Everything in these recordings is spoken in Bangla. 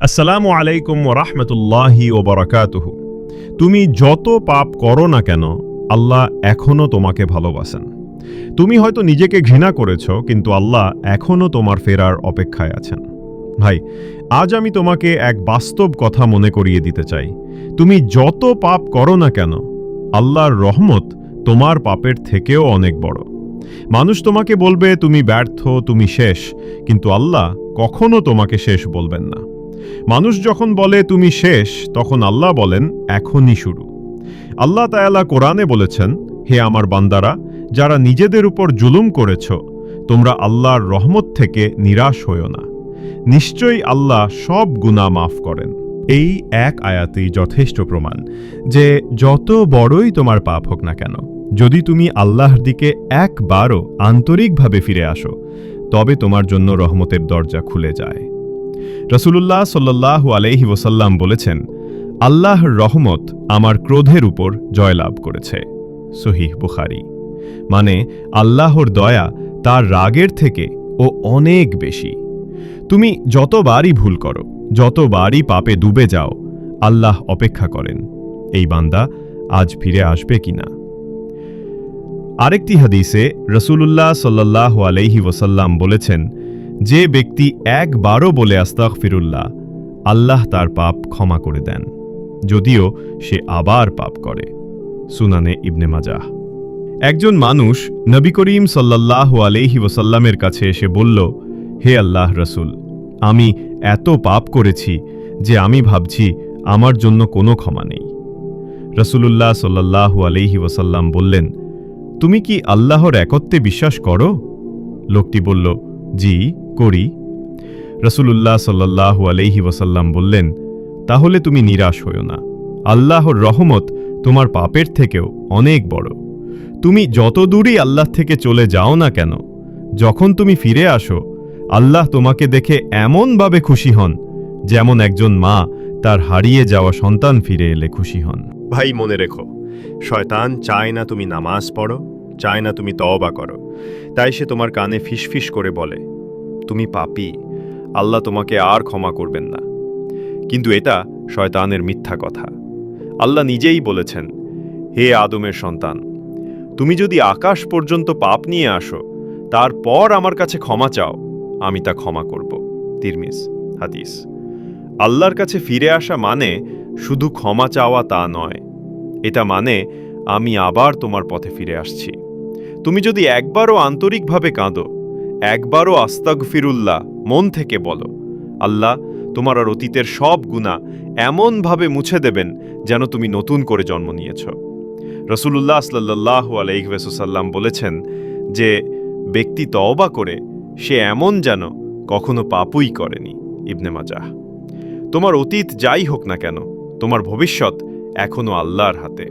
আসসালামু আলাইকুম ওরহমতুল্লাহি ওবরাকাতুহ তুমি যত পাপ করো না কেন, আল্লাহ এখনও তোমাকে ভালোবাসেন। তুমি হয়তো নিজেকে ঘৃণা করেছ, কিন্তু আল্লাহ এখনও তোমার ফেরার অপেক্ষায় আছেন। ভাই, আজ আমি তোমাকে এক বাস্তব কথা মনে করিয়ে দিতে চাই। তুমি যত পাপ করো না কেন, আল্লাহর রহমত তোমার পাপের থেকেও অনেক বড়। মানুষ তোমাকে বলবে, তুমি ব্যর্থ, তুমি শেষ। কিন্তু আল্লাহ কখনো তোমাকে শেষ বলবেন না। মানুষ যখন বলে, তুমি শেষ, তখন আল্লাহ বলেন, এখনই শুরু। আল্লাহ তায়ালা কোরআনে বলেছেন, হে আমার বান্দারা, যারা নিজেদের উপর জুলুম করেছ, তোমরা আল্লাহর রহমত থেকে নিরাশ হইও না। নিশ্চয়ই আল্লাহ সব গুনাহ মাফ করেন। এই এক আয়াতেই যথেষ্ট প্রমাণ যে, যত বড়ই তোমার পাপ হোক না কেন, যদি তুমি আল্লাহর দিকে একবারও আন্তরিকভাবে ফিরে আসো, তবে তোমার জন্য রহমতের দরজা খুলে যায়। রসুলুল্লাহ সাল্লাহ আলহি ওসাল্লাম বলেছেন, আল্লাহর রহমত আমার ক্রোধের উপর জয়লাভ করেছে। সহিহ বুখারি। মানে আল্লাহর দয়া তার রাগের থেকে ও অনেক বেশি। তুমি যতবারই ভুল করো, যতবারই পাপে ডুবে যাও, আল্লাহ অপেক্ষা করেন, এই বান্দা আজ ফিরে আসবে কিনা। আরেকটি হাদিসে রসুলুল্লাহ সাল্লাহ আলহি ওসাল্লাম বলেছেন যে ব্যক্তি একবারও বলে আস্তাক ফিরুল্লাহ আল্লাহ তার পাপ ক্ষমা করে দেন, যদিও সে আবার পাপ করে। সুনানে ইবনে মাজাহ। একজন মানুষ নবী করিম সাল্লাহ আলহি ওসাল্লামের কাছে এসে বলল, হে আল্লাহ রসুল, আমি এত পাপ করেছি যে আমি ভাবছি আমার জন্য কোনো ক্ষমা নেই। রসুলুল্লাহ সাল্লাহ আলহি ওসাল্লাম বললেন, তুমি কি আল্লাহর একত্বে বিশ্বাস করো? লোকটি বলল জি, করি। রসুলুল্লাহ সাল্লাহ আলহি ওসাল্লাম বললেন, তাহলে তুমি নিরাশ হইও না। আল্লাহর রহমত তোমার পাপের থেকেও অনেক বড়। তুমি যত দূরই আল্লাহ থেকে চলে যাও না কেন, যখন তুমি ফিরে আসো, আল্লাহ তোমাকে দেখে এমনভাবে খুশি হন, যেমন একজন মা তার হারিয়ে যাওয়া সন্তান ফিরে এলে খুশি হন। ভাই, মনে রেখো, শয়তান চায় না তুমি নামাজ পড়ো চায় না তুমি তওবা করো। তাই সে তোমার কানে ফিসফিস করে বলে, তুমি পাপী, আল্লাহ তোমাকে আর ক্ষমা করবেন না। কিন্তু এটা শয়তানের মিথ্যা কথা। আল্লাহ নিজেই বলেছেন, হে আদমের সন্তান, তুমি যদি আকাশ পর্যন্ত পাপ নিয়ে আসো, তারপর আমার কাছে ক্ষমা চাও, আমি তা ক্ষমা করব। তিরমিস হাদিস। আল্লাহর কাছে ফিরে আসা মানে শুধু ক্ষমা চাওয়া তা নয়, এটা মানে আমি আবার তোমার পথে ফিরে আসছি। তুমি যদি একবারও আন্তরিকভাবে কাঁদো, একবারও আস্তাগ ফিরুল্লাহ মন থেকে বলো, আল্লাহ তোমার আর অতীতের সব গুণা এমনভাবে মুছে দেবেন যেন তুমি নতুন করে জন্ম নিয়েছ। রসুলুল্লাহ সাল্লাহ আলাইসাল্লাম বলেছেন যে, ব্যক্তি তওবা করে, সে এমন যেন কখনো পাপুই করেনি, ইবনে মাজাহ। তোমার অতীত যাই হোক না কেন, তোমার ভবিষ্যৎ এখনও আল্লাহর হাতে।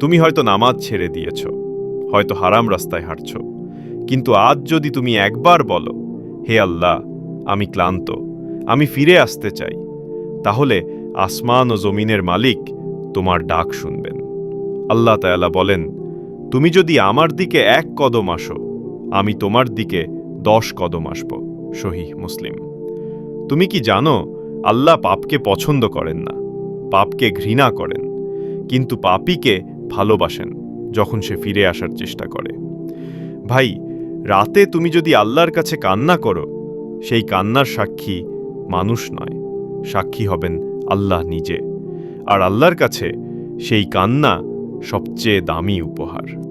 তুমি হয়তো নামাজ ছেড়ে দিয়েছ হয়তো হারাম রাস্তায় হাঁটছ। কিন্তু আজ যদি তুমি একবার বলো, হে আল্লাহ, আমি ক্লান্ত, আমি ফিরে আসতে চাই, তাহলে আসমান ও জমিনের মালিক তোমার ডাক শুনবেন। আল্লাহ তায়ালা বলেন, তুমি যদি আমার দিকে এক কদম আসো, আমি তোমার দিকে দশ কদম আসব শহীহ মুসলিম। তুমি কি জানো, আল্লাহ পাপকে পছন্দ করেন না, পাপকে ঘৃণা করেন, কিন্তু পাপীকে ভালোবাসেন। যখন সে ফিরে আসার চেষ্টা করে। ভাই, রাতে তুমি যদি আল্লাহর কাছে কান্না করো, সেই কান্নার সাক্ষী মানুষ নয়, সাক্ষী হবেন আল্লাহ নিজে। আর আল্লাহর কাছে সেই কান্না সবচেয়ে দামি উপহার।